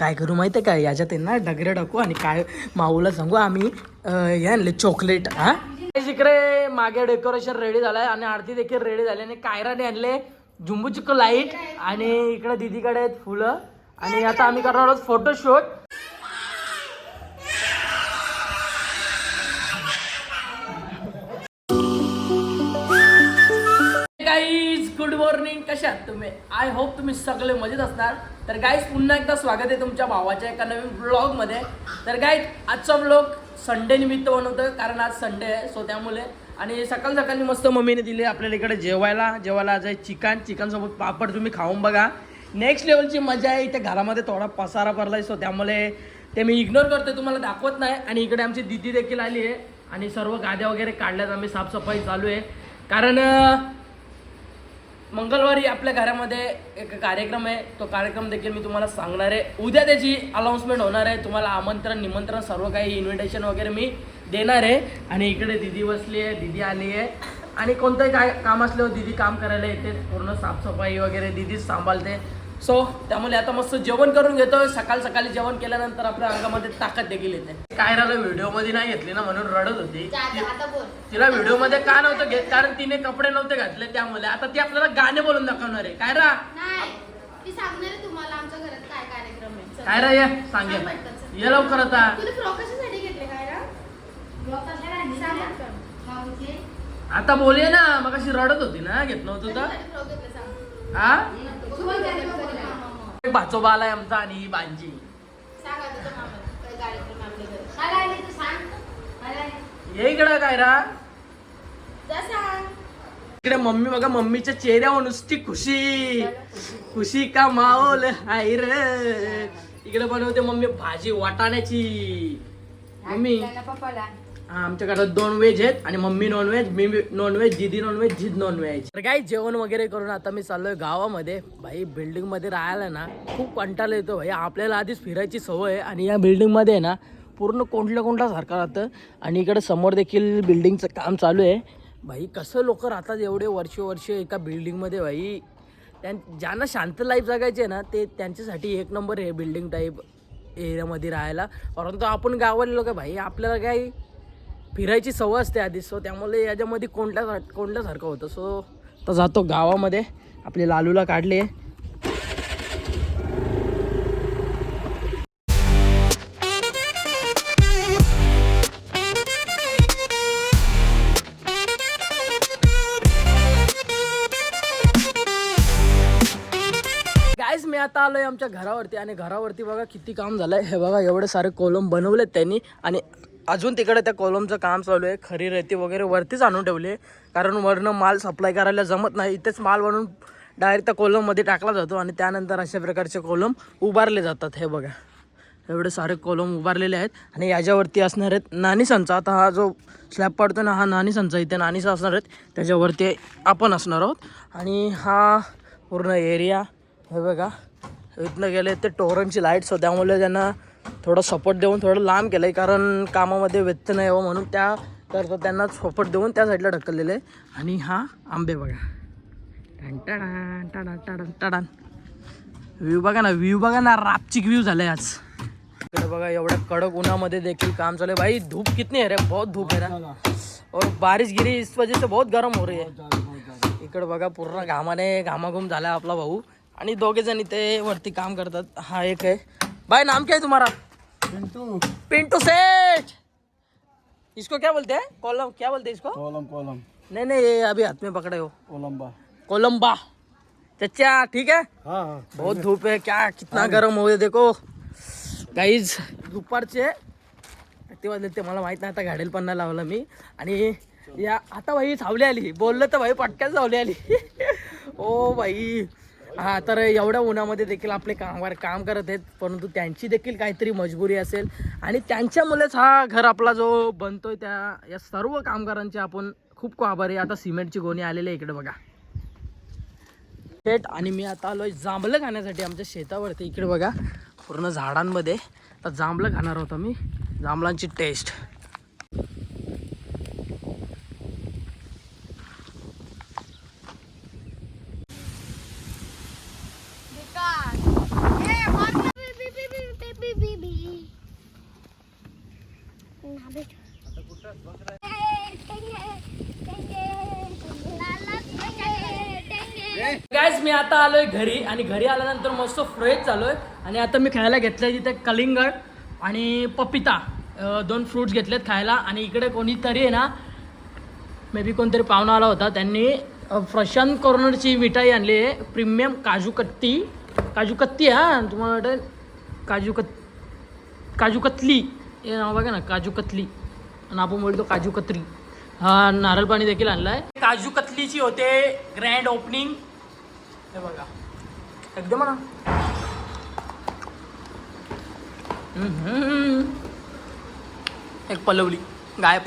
काय करू माहिती आहे काय याच्यात ना डगरे टाकू आणि काय माऊला सांगू आम्ही अं, हे आणले चॉकलेट हा? इकडे मागे डेकोरेशन रेडी झालंय आणि आरती देखील रेडी झाली आणि कायराने आणले जुंबू लाइट आणि इकडे दीदीकडे आहेत फुलं. आणि आता आम्ही करणार आहोत फोटोशूट मॉर्निंग कशा आहात तुम्ही? आय होप तुम्ही सगळे मजेत असणार. तर गाईज पुन्हा एकदा स्वागत आहे तुमच्या भावाच्या एका नवीन ब्लॉगमध्ये तर गाईज आजचा ब्लॉग संडे निमित्त बनवतो कारण आज संडे आहे सो त्यामुळे. आणि सकाळ सकाळी मस्त मम्मीने दिले आपल्याला इकडे जेवायला. जेवायला आज आहे चिकन. चिकनसोबत पापड तुम्ही खाऊन बघा. नेक्स्ट लेवलची मजा आहे इथे घरामध्ये थोडा पसारा पडलाय सो त्यामुळे ते मी इग्नोर करतो तुम्हाला दाखवत नाही. आणि इकडे आमची दिदी देखील आली आहे. आणि सर्व गाद्या वगैरे काढल्यात आम्ही साफसफाई चालू आहे. कारण मंगळवारी आपल्या घरामध्ये एक कार्यक्रम आहे. तो कार्यक्रम देखील मी तुम्हाला सांगणार आहे. उद्या त्याची अनाऊन्समेंट होणार आहे. तुम्हाला आमंत्रण निमंत्रण सर्व काही इन्व्हिटेशन वगैरे मी देणार आहे. आणि इकडे दिदी बसली आहे. दिदी आली आहे. आणि कोणतंही काय काम असल्यावर दिदी काम करायला येते. पूर्ण साफसफाई वगैरे दिदीच सांभाळते. सो त्यामुळे आता मस्त जेवण करून घेतोय. सकाळ सकाळी जेवण केल्यानंतर आपल्या अंगामध्ये ताकद देखील येते. कायराला व्हिडिओमध्ये नाही घेतली ना म्हणून रडत होती. आता बोल. तिला व्हिडिओमध्ये का नव्हतं घेत? कारण तिने कपडे नव्हते घातले त्यामुळे. आता ती आपल्याला गाणे बोलून दाखवणार आहे. काय रा? नाही. मी सांगणार आहे तुम्हाला आमच्या घरात काय कार्यक्रम आहे. चल. काय रा ये? सांगेल. ये. लवकर आता. आता बोलूया ना. मग अशी रडत होती ना. घेत नव्हतं तर. हा. भाचोबा आलाय आमचा आणि ही बांजी. ये इकडं काय रा? जा सांग. इकडे मम्मी बघा मम्मीच्या चेहऱ्यावर नुसती खुशी. खुशी का माहोल हाय रे? इकडे बनवते मम्मी भाजी वाटाण्याची. मम्मी. हा आमच्या घरात दोन व्हेज आहेत आणि मम्मी नॉनव्हेज मी नॉनव्हेज दीदी नॉनव्हेज जिद नॉनव्हेज तर काय जेवण वगैरे करून आता मी चाललोय गावामध्ये. भाई बिल्डिंगमध्ये राहायला ना खूप कंटाळा येतो भाई. आपल्याला आधीच फिरायची सवय आहे आणि या बिल्डिंगमध्ये आहे ना पूर्ण कोंडल्या कोंडला सारखं राहतं. आणि इकडे समोर देखील बिल्डिंगचं काम चालू आहे. भाई कसं लोक राहतात एवढे वर्ष वर्ष एका बिल्डिंगमध्ये भाई? त्यां ज्यांना शांत लाईफ जगायची आहे ना ते त्यांच्यासाठी एक नंबर आहे बिल्डिंग टाईप एरियामध्ये राहायला. परंतु आपण गावाले लोक भाई आपल्याला काही फिरायची सवय असते आधीच. सो त्यामुळे याच्यामध्ये कोंडल्या कोंडल्यासारखं होतं? सो तर जातो गावामध्ये. आपले लालूला काढले. मी आता आलोय आमच्या घरावरती आणि घरावरती बघा किती काम झालंय. हे बघा एवढे सारे कोलम बनवलेत त्यांनी आणि अजून तिकडे त्या कोलमचं काम चालू आहे. खरी रेती वगैरे वरतीच आणून ठेवली कारण वरनं माल सप्लाय करायला जमत नाही. इथेच माल वरून डायरेक्ट त्या कोलममध्ये टाकला जातो आणि त्यानंतर अशा प्रकारचे कोलम उभारले जातात. हे बघा. एवढे सारे कोलम उभारलेले आहेत. आणि याच्यावरती असणार आहेत नानी संचा. आता हा जो स्लॅब पडतो ना हा नानी संचा. इथे नाणीचा असणार आहेत. त्याच्यावरती आपण असणार आहोत. आणि हा पूर्ण एरिया हे बघा. इथनं गेले ते टोरणची लाईट्स हो त्यामुळे त्यांना थोडं सपोर्ट देऊन थोडं लांब केलं आहे कारण कामामध्ये व्यत्यय नाही यावं म्हणून त्या करता त्यांना सपोर्ट देऊन त्या साईडला ढकललेलं आहे. आणि हा आंबे बघा. टडान, टडान, टडान, टडान. व्ह्यू बघा ना व्ह्यू बघा ना रापचिक व्ह्यू झालाय आज. इकडे बघा एवढ्या कडक उन्हामध्ये देखील काम चालू है भाई धूप कितनी है रे? बहुत धूप है रे. और बारिश गिरी इस वजह से बहुत गर्म हो रही है इकडे बघा पूर्ण घामाने घामाघूम झाला आपला भाऊ. आणि दोघे जण इथे वरती काम करतात. हा एक है भाई नाम क्या है तुम्हारा? पिंटू। पिंटू सेठ। इसको क्या बोलते हैं? कॉलम क्या बोलते हैं इसको? कोलम कोलम। नहीं नहीं ये अभी हाथ में पकड़े हो। कोलंबा। कोलंबा। चचा ठीक है? हाँ हाँ बहुत धूप है क्या कितना गरम हो देखो। गाईज दुपारचे किती वाजले ते मला माहीत नाही आता गाडील पण नाही लावलं मी. आणि या आता भाई सावली आली. बोललं तर भाई पटक्यात सावली आली. ओ भाई. हा तर एवढ्या उन्हामध्ये देखील आपले कामगार काम करत आहेत परंतु त्यांची देखील काहीतरी मजबुरी असेल. आणि त्यांच्यामुळेच हा घर आपला जो बनतोय त्या या सर्व कामगारांचे आपण खूप खूप आभारी आता सिमेंटची गोणी आलेली आहे इकडे बघा. थेट आणि मी आता आलोय जांभळं खाण्यासाठी आमच्या शेतावरती. इकडे बघा पूर्ण झाडांमध्ये. आता जांभळं खाणार होतो मी. जांभळांची टेस्ट गायज मी आता आलोय घरी आणि घरी आल्यानंतर मस्त फ्रेश झालोय. आणि आता मी खायला घेतलंय तिथे कलिंगड आणि पपिता दोन फ्रुट्स घेतलेत खायला. आणि इकडे कोणीतरी आहे ना मे बी कोणतरी पाहुणा आला होता. त्यांनी प्रशांत कॉर्नरची मिठाई आणली आहे. प्रीमियम काजू कत्ती काजू कत्ती हा. तुम्हाला वाटेल? काजू कत काजू कतली. हे नाव बघा ना काजू कतली. आणि आपण बोलतो काजू कतरी. हा नारळ पाणी देखील आणलाय. काजू कतलीची होते ग्रँड ओपनिंग हे बघा. एकदम ना. एक पलवली गायब.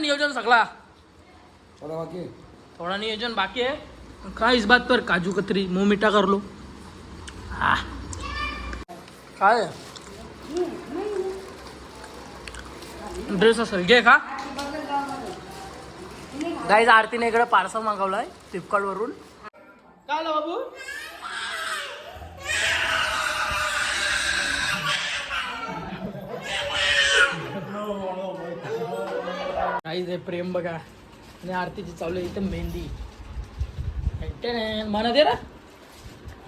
नियोजन सगळा. थोड़ा नियोजन बाकी है काय इस बात पर काजू कतरी? मुंह मीठा कर लो. हा. काय ड्रेस असेल. घे का गाईज आरतीने इकडे पार्सल मागवलाय फ्लिपकार्ट वरून. काय बाबू? गाईज हे प्रेम बघा. आणि आरतीची चालू आहे इथं मेहंदी. म्हणा दे रा.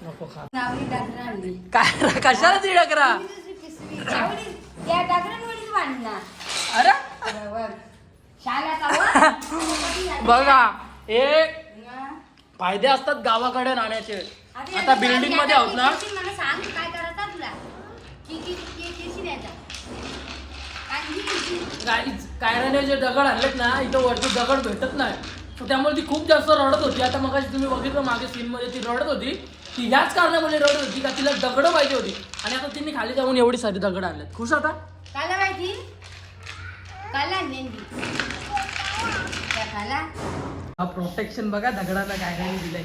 नको खा. काय कशाला ती डकरा अरे. बघा एक हा. फायदे असतात गावाकडे राहण्याचे. आता बिल्डिंगमध्ये आहोत ना. काय कायराने जे दगड आणलेत ना इथं वरती दगड भेटत नाही. त्यामुळे ती खूप जास्त रडत होती. आता मग तुम्ही बघितलं मागे सीन मध्ये ती रडत होती. ती ह्याच कारणामुळे रडत होती का तिला दगड पाहिजे होती. आणि आता तिने खाली जाऊन एवढी सारी दगड आणलेत. खुश आता? काला माहिती? काला नेंदी. त्या काला. हा प्रोटेक्शन बघा दगडाला काय काय दिलंय.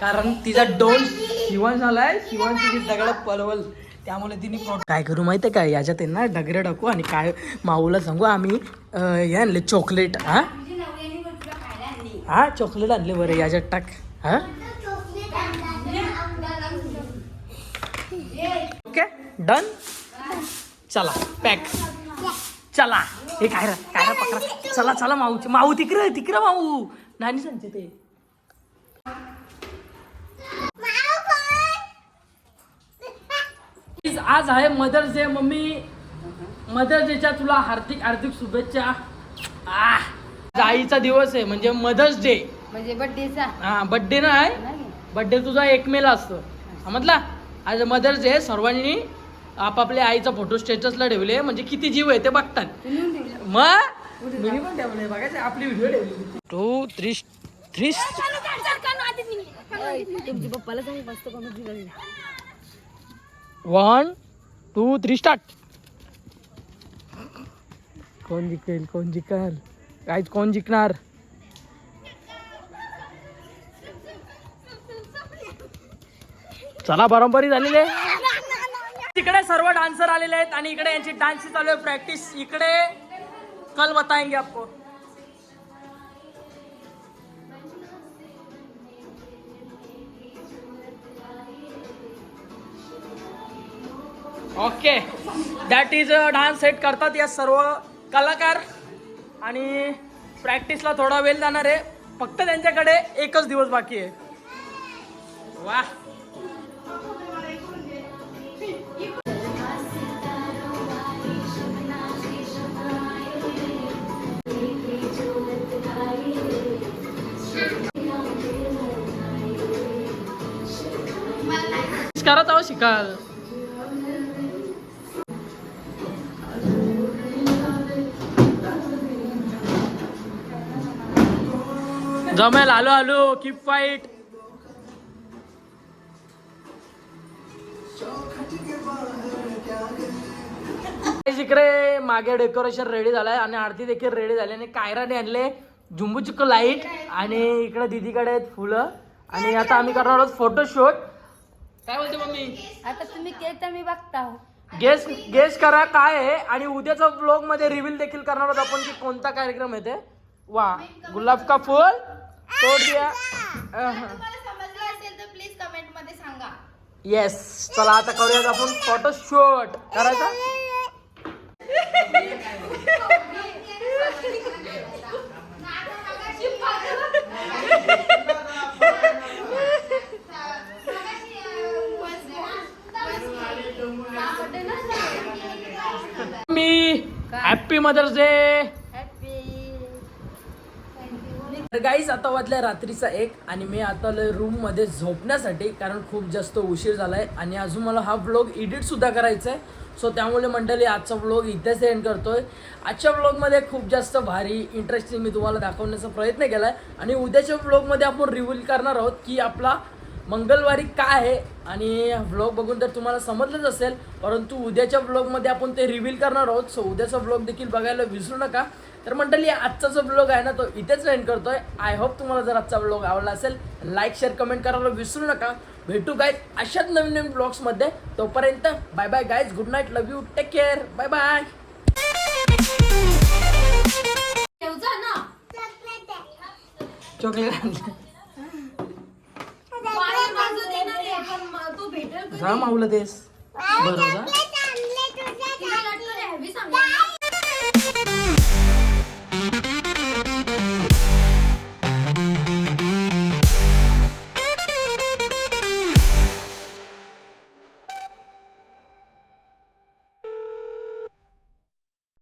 कारण तिचा डोल शिवण झालाय शिवण तिची दगड पलवल त्यामुळे तिने काय करू माहितीये काय याच्यात आहे ना डगरे टाकू आणि काय माऊला सांगू आम्ही हे आणले चॉकलेट हा? हा चॉकलेट आणले बरं याच्यात टाक हा? ओके डन चला पॅक चला. हे काय रे? काय रे? पकडा. चला चला माऊ माऊ तिकडे तिकडे माऊ. नानी सांगते ते. आज आहे मदर्स डे मम्मी. मदर्स डेच्या तुला हार्दिक हार्दिक शुभेच्छा. आईचा दिवस आहे म्हणजे मदर्स डे. म्हणजे बड्डेचा हा बड्डे ना आहे. बड्डे तुझा एक मेला असतो. समजला? आज मदर्स डे सर्वांनी आपापल्या आईचा फोटो स्टेटसला ठेवले म्हणजे किती जीव आहे ते बघतात. मग आपली video two three three one two three start कोण जिंकेल कोण जिंकल? काहीच कोण जिंकणार? चला बरोबरी झालेली आहे. इकडे सर्व डान्सर आलेले आहेत आणि इकडे यांची डान्सची चालू आहे प्रॅक्टिस. इकडे कल बताएंगे आपको. Okay that is dance set करतात या सर्व कलाकार. आणि प्रॅक्टिसला थोडा वेळ जाणार आहे. फक्त त्यांच्याकडे एकच दिवस बाकी आहे. वा करत आहो शिकाल. जमेल आलो आलो कीप फाईट इकडे मागे डेकोरेशन रेडी झालंय आणि आरती देखील रेडी झाली आणि कायराने आणले झुंबूचिक्क लाइट आणि इकडे दीदीकडे आहेत फुलं. आणि आता आम्ही करणार आहोत फोटोशूट काय बोलते मम्मी? आता तुम्ही केलं तर मी बघता हो. गेस गेस करा काय आहे आणि उद्याचा ब्लॉगमध्ये रिव्हील देखील करणार आहोत आपण की कोणता कार्यक्रम आहे ते. वा गुलाब का फुल? तोड दिया. तुम्हाला समजलं असेल तर प्लीज कमेंटमध्ये सांगा. येस चला आता करूयात आपण फोटोशूट करायचा मी हॅपी मदर्स डे तर गाईज आता वाजल्या रात्रीचा एक आणि मी आता रूममध्ये झोपण्यासाठी कारण खूप जास्त उशीर झालाय आणि अजून मला हा व्लॉग एडिट सुद्धा करायचा आहे सो त्यामुळे मंडळी आजचा व्लॉग इथेच एंड करतोय. आजच्या व्लॉगमध्ये खूप जास्त भारी इंटरेस्टिंग मी तुम्हाला दाखवण्याचा प्रयत्न केलाय. आणि उद्याच्या व्लॉगमध्ये आपण रिव्हील करणार आहोत की आपला मंगळवारी काय आहे? आणि व्लॉग बघून तर तुम्हाला समजलंच असेल परंतु उद्याच्या व्लॉगमध्ये आपण ते रिव्हील करणार आहोत. सो उद्याचा व्लॉग देखील बघायला विसरू नका. तर मंडळी आजचा जो ब्लॉग आहे ना तो इथेच एंड करतोय. आय होप तुम्हाला जर आजचा ब्लॉग आवडला असेल लाईक शेअर कमेंट करायला विसरू नका. भेटू गाईज अशाच नवीन नवीन ब्लॉग्समध्ये तोपर्यंत bye bye guys good night love you take care bye bye chocolate आणलं पाणी बाजू देणार आहे, पण म- तो भेटेल कधी? जा मावलं तेस बरं जा